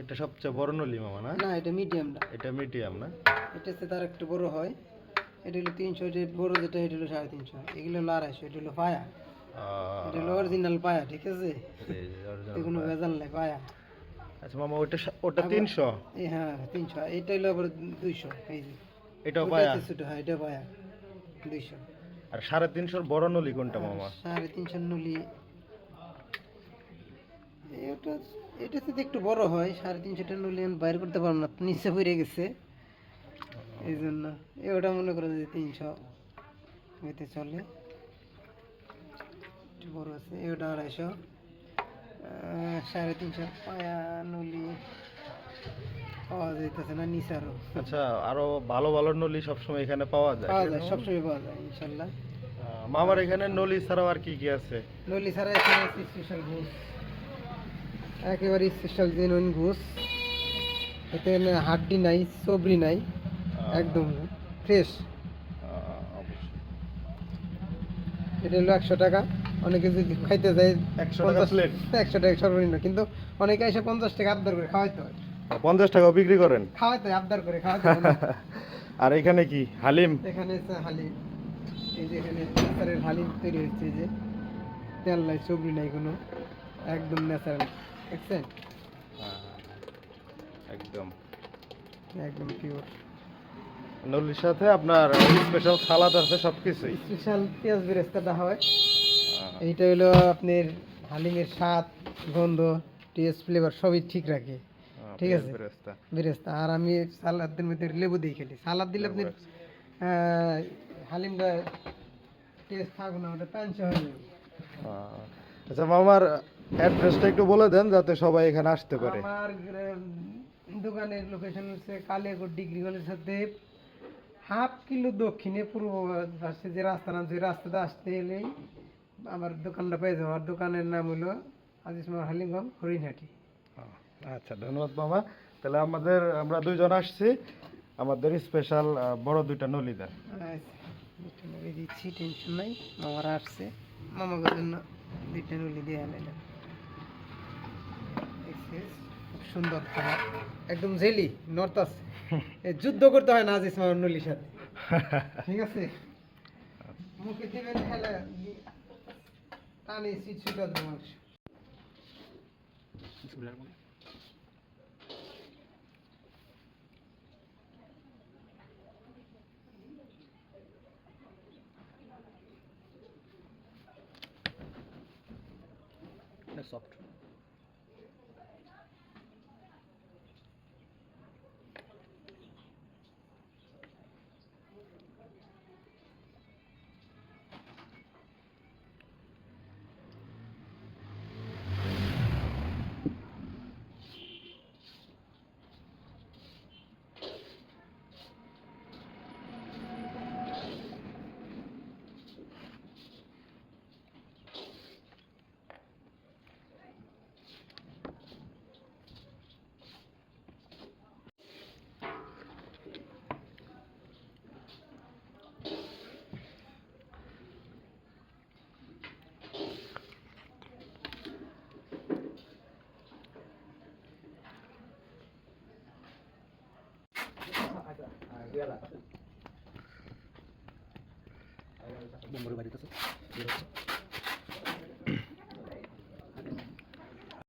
এটা সবচেয়ে বড় নলি মামা না? না এটা মিডিয়ামটা এটা মিডিয়াম না? এটা হচ্ছে তার একটু বড় হয়। এটা হলো তিনশো এটা বড় যেটা এটা হলো সাড়ে তিনশো। এগুলো হলো আড়াইশো এটা হলো পায়া। এটা হলো অরিজিনাল পায়া ঠিক আছে? যে কোনো। ভেজাল নাই পায়া। আচ্ছা মামা ওটা ওটা তিনশো? হ্যাঁ তিনশো। এটা হলো আবার দুইশো এই যে। এটাও পায়া? হ্যাঁ এটা পায়া। দুইশো। আর সাড়ে তিনশোর বড় নলি কোনটা মামা? সাড়ে তিনশো নলি এটা এটা তো একটু বড় হয় সাড়ে তিনশোটা নলি আমি বাইর করতে পারব না নিচে পড়ে গেছে। এই জন্য ওটা মনে করো যে তিনশো হইতে চলে। একটু বড় আছে ওটা আড়াইশো। সাড়ে তিনশো পায়া নলি পাওয়া যাইতেছে না নিচে আরও আচ্ছা আরও ভালো ভালো নলি সবসময় এখানে পাওয়া যায় পাওয়া যায় সবসময় পাওয়া যায় ইনশাল্লাহ। মামার এখানে নলি ছাড়াও আর কি কি আছে? নলি ছাড়া এখানে স্পেশাল ঘুষ একেবারে স্পেশাল জেনুইন ঘুষ। এতে হাড্ডি নাই সবরি নাই একদম ফ্রেশ এটা হলো একশো টাকা। অনেকে যদি খাইতে যায় 100 টাকা plate? একশো টাকা সর্বনিম্ন। কিন্তু অনেকে এসে পঞ্চাশ টাকা আবদার করে খাওয়াইতে হয়। পঞ্চাশ টাকাও বিক্রি করেন? খাওয়াইতে হয় আবদার করে খাওয়াইতে আর এখানে কি? হালিম? এখানে হালিম। এই যে এখানে হালিম তৈরি হচ্ছে যে। তেল নাই সবরি নাই কোনো। একদম ন্যাচারাল দেখছেন একদম। একদম পিওর নলির সাথে আপনার স্পেশাল সালাদ আছে সবকিছুই। স্পেশাল পেঁয়াজ বেরেস্তাটা হয়। এইটা হলো আপনার হালিমের স্বাদ গন্ধ টেস্ট ফ্লেভার সবই ঠিক রাখে। ঠিক আছে। বেরেস্তা। আর আমি সালাদের মধ্যে লেবু দিয়ে খেলি। সালাদ দিলে আপনি হালিমটা টেস্ট থাকবে না ওটা পাঞ্চ হয়ে যাবে। আচ্ছা মামার অ্যাড্রেসটা একটু বলে দেন যাতে সবাই এখানে আসতে পারে। আমার দোকানের লোকেশন হচ্ছে কালিয়াকোট ডিগ্রি কলেজের সাথে হাফ কিলো দক্ষিণে পূর্ব পাশে যে রাস্তা নাম সেই রাস্তাতে আসতে এলেই আমার দোকানটা পেয়ে যাব। আর দোকানের নাম হলো আজিজ মার হালিমগঞ্জ হরিণহাটি। আচ্ছা ধন্যবাদ মামা। তাহলে আমাদের আমরা দুইজন আসছি। আমাদের স্পেশাল বড় দুইটা নলি দেন। আচ্ছা দিচ্ছি টেনশন নাই। মামারা আসছে। মামাকে জন্য দুইটা নলি দিয়ে আনাইলাম? খুব সুন্দর খাবার। একদম জেলি আছে যুদ্ধ করতে হয় না আজিজ মামার নলির সাথে ঠিক আছে? মুখে দিবেন খেলে টানে সিট ছুটা দেবো মাংস সফট বাড়িতে